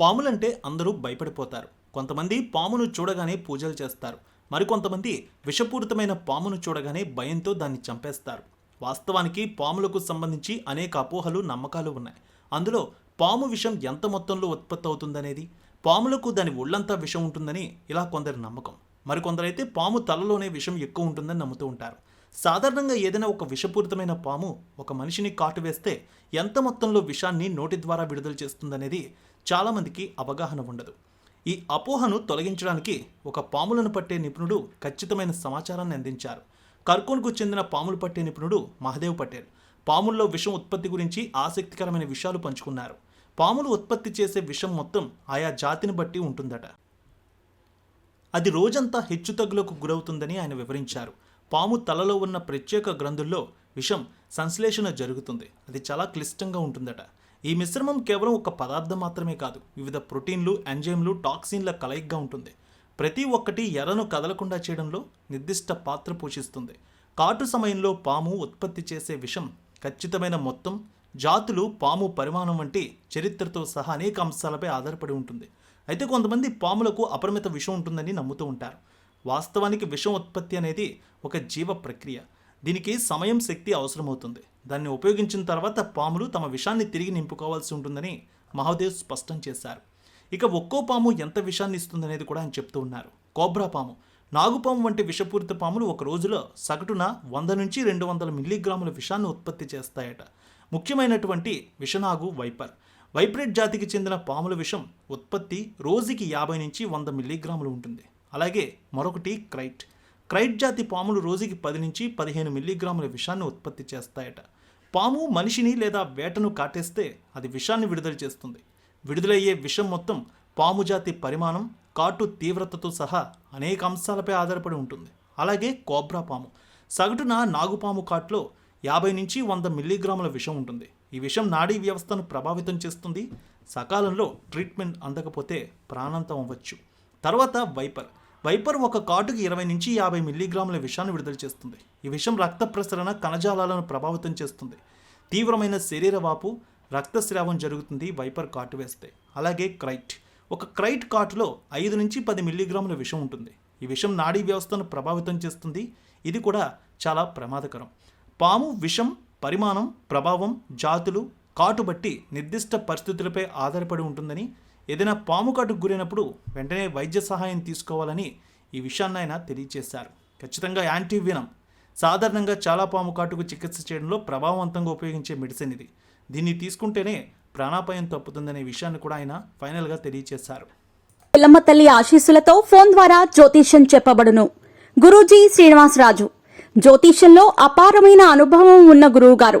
పాములంటే అందరూ భయపడిపోతారు. కొంతమంది పామును చూడగానే పూజలు చేస్తారు. మరికొంతమంది విషపూరితమైన పామును చూడగానే భయంతో దాన్ని చంపేస్తారు. వాస్తవానికి పాములకు సంబంధించి అనేక అపోహలు నమ్మకాలు ఉన్నాయి. అందులో పాము విషం ఎంత మొత్తంలో ఉత్పత్తి అవుతుందనేది పాములకు దాని ఒళ్ళంతా విషం ఉంటుందని ఇలా కొందరి నమ్మకం. మరికొందరైతే పాము తలలోనే విషం ఎక్కువ ఉంటుందని నమ్ముతూ ఉంటారు. సాధారణంగా ఏదైనా ఒక విషపూరితమైన పాము ఒక మనిషిని కాటు వేస్తే ఎంత మొత్తంలో విషాన్ని నోటి ద్వారా విడుదల చేస్తుందనేది చాలామందికి అవగాహన ఉండదు. ఈ అపోహను తొలగించడానికి ఒక పాములను పట్టే నిపుణుడు ఖచ్చితమైన సమాచారాన్ని అందించారు. కర్కోన్కు చెందిన పాములు పట్టే నిపుణుడు మహదేవ్ పటేల్ పాముల్లో విషం ఉత్పత్తి గురించి ఆసక్తికరమైన విషయాలు పంచుకున్నారు. పాములు ఉత్పత్తి చేసే విషం మొత్తం ఆయా జాతిని బట్టి ఉంటుందట. అది రోజంతా హెచ్చుతగ్గులకు గురవుతుందని ఆయన వివరించారు. పాము తలలో ఉన్న ప్రత్యేక గ్రంథుల్లో విషం సంశ్లేషణ జరుగుతుంది. అది చాలా క్లిష్టంగా ఉంటుందట. ఈ మిశ్రమం కేవలం ఒక పదార్థం మాత్రమే కాదు వివిధ ప్రోటీన్లు ఎంజైమ్లు టాక్సిన్ల కలయికగా ఉంటుంది. ప్రతి ఒక్కటి ఎర్రను కదలకుండా చేయడంలో నిర్దిష్ట పాత్ర పోషిస్తుంది. కాటు సమయంలో పాము ఉత్పత్తి చేసే విషం ఖచ్చితమైన మొత్తం జాతులు పాము పరిమాణం వంటి చరిత్రతో సహా అనేక అంశాలపై ఆధారపడి ఉంటుంది. అయితే కొంతమంది పాములకు అపరిమిత విషం ఉంటుందని నమ్ముతూ ఉంటారు. వాస్తవానికి విషం ఉత్పత్తి అనేది ఒక జీవ ప్రక్రియ. దీనికి సమయం శక్తి అవసరమవుతుంది. దాన్ని ఉపయోగించిన తర్వాత పాములు తమ విషాన్ని తిరిగి నింపుకోవాల్సి ఉంటుందని మహాదేవ్ స్పష్టం చేశారు. ఇక ఒక్కో పాము ఎంత విషాన్ని ఇస్తుందనేది కూడా ఆయన చెప్తూ ఉన్నారు. కోబ్రా పాము. నాగుపాము వంటి విషపూరిత పాములు ఒక రోజులో సగటున వంద నుంచి రెండు వందల మిల్లీగ్రాముల విషాన్ని ఉత్పత్తి చేస్తాయట. ముఖ్యమైనటువంటి విషనాగు వైపర్. వైబ్రేట్ జాతికి చెందిన పాముల విషం ఉత్పత్తి రోజుకి యాభై నుంచి వంద మిల్లీగ్రాములు ఉంటుంది. అలాగే మరొకటి క్రైట్. క్రైట్ జాతి పాములు రోజుకి పది నుంచి పదిహేను మిల్లీగ్రాముల విషాన్ని ఉత్పత్తి చేస్తాయట. పాము మనిషిని లేదా వేటను కాటేస్తే అది విషాన్ని విడుదల చేస్తుంది. విడుదలయ్యే విషం మొత్తం పాము జాతి పరిమాణం కాటు తీవ్రతతో సహా అనేక అంశాలపై ఆధారపడి ఉంటుంది. అలాగే కోబ్రా పాము. సగటున నాగుపాము కాట్లో యాభై నుంచి వంద మిల్లీగ్రాముల విషం ఉంటుంది. ఈ విషం నాడీ వ్యవస్థను ప్రభావితం చేస్తుంది. సకాలంలో ట్రీట్మెంట్ అందకపోతే ప్రాణాంతం అవ్వచ్చు. తర్వాత వైపర్. వైపర్ ఒక కాటుకి ఇరవై నుంచి యాభై మిల్లీగ్రాముల విషాన్ని విడుదల చేస్తుంది. ఈ విషం రక్త ప్రసరణ కణజాలాలను ప్రభావితం చేస్తుంది. తీవ్రమైన శరీర వాపు రక్తస్రావం జరుగుతుంది వైపర్ కాటు వేస్తే. అలాగే క్రైట్. ఒక క్రైట్ కాటులో ఐదు నుంచి పది మిల్లీగ్రాముల విషం ఉంటుంది. ఈ విషం నాడీ వ్యవస్థను ప్రభావితం చేస్తుంది. ఇది కూడా చాలా ప్రమాదకరం. పాము విషం పరిమాణం ప్రభావం జాతులు కాటు బట్టి నిర్దిష్ట పరిస్థితులపై ఆధారపడి ఉంటుందని ఏదైనా పాము కాటుకు గురైనప్పుడు వెంటనే వైద్య సహాయం తీసుకోవాలని ఈ విషయాన్ని ఆయన తెలియజేశారు. ఖచ్చితంగా యాంటీవినం సాధారణంగా చాలా పాము కాటుకు చికిత్స చేయడంలో ప్రభావవంతంగా ఉపయోగించే మెడిసిన్ ఇది. దీన్ని తీసుకుంటేనే ప్రాణాపాయం తప్పుతుందనే విషయాన్ని కూడా ఆయన ఫైనల్గా తెలియజేశారు. పిల్లమ్మ తల్లి ఆశీస్సులతో ఫోన్ ద్వారా జ్యోతిష్యం చెప్పబడును. గురూజీ శ్రీనివాసరాజు. జ్యోతిష్యంలో అపారమైన అనుభవం ఉన్న గురువు గారు